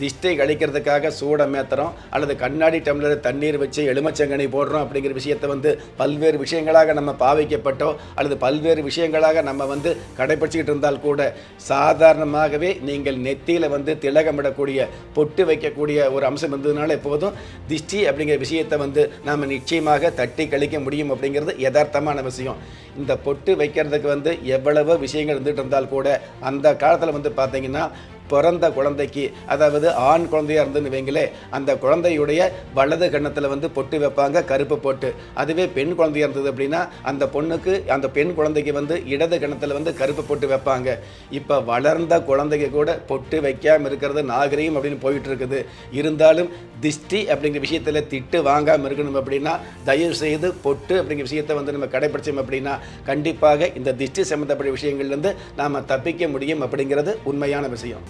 திஷ்டை கழிக்கிறதுக்காக சூட மேத்துறோம் அல்லது கண்ணாடி டம்ளர் தண்ணீர் வச்சு எலுமச்சங்கனி போடுறோம் அப்படிங்கிற விஷயத்தை வந்து பல்வேறு விஷயங்களாக நம்ம பாவிக்கப்பட்டோ அல்லது பல்வேறு விஷயங்களாக நம்ம வந்து கடைபிடிச்சிக்கிட்டு இருந்தால் கூட சாதாரணமாகவே நீங்கள் நெத்தியில் வந்து திலகமிடக்கூடிய பொட்டு வைக்கக்கூடிய ஒரு அம்சம் இருந்ததுனால எப்போதும் திஷ்டி அப்படிங்கிற விஷயத்தை வந்து நாம் நிச்சயமாக தட்டி கழிக்க முடியும் அப்படிங்கிறது யதார்த்தமான விஷயம். இந்த பொட்டு வைக்கிறதுக்கு வந்து எவ்வளவோ விஷயங்கள் இருந்துகிட்டு இருந்தால் கூட அந்த காலத்தில் வந்து பார்த்தீங்கன்னா பிறந்த குழந்தைக்கு அதாவது ஆண் குழந்தையா இருந்துன்னு வைங்களே அந்த குழந்தையுடைய வலது கன்னத்தில் வந்து பொட்டு வைப்பாங்க கருப்பு போட்டு. அதுவே பெண் குழந்தையா இருந்தது அப்படின்னா அந்த பொண்ணுக்கு அந்த பெண் குழந்தைக்கு வந்து இடது கணத்தில் வந்து கருப்பு பொட்டு வைப்பாங்க. இப்போ வளர்ந்த குழந்தைக்கு கூட பொட்டு வைக்காமல் இருக்கிறது நாகரீகம் அப்படின்னு போயிட்டு இருக்குது இருந்தாலும் திஷ்டி அப்படிங்கிற விஷயத்தில் திட்டு வாங்காமல் இருக்கணும் அப்படின்னா தயவு செய்து பொட்டு அப்படிங்கிற விஷயத்தை வந்து நம்ம கடைபிடிச்சோம் அப்படின்னா கண்டிப்பாக இந்த திஷ்டி சம்மந்தப்பட்ட விஷயங்கள்லேருந்து நாம் தப்பிக்க முடியும் அப்படிங்கிறது உண்மையான விஷயம்.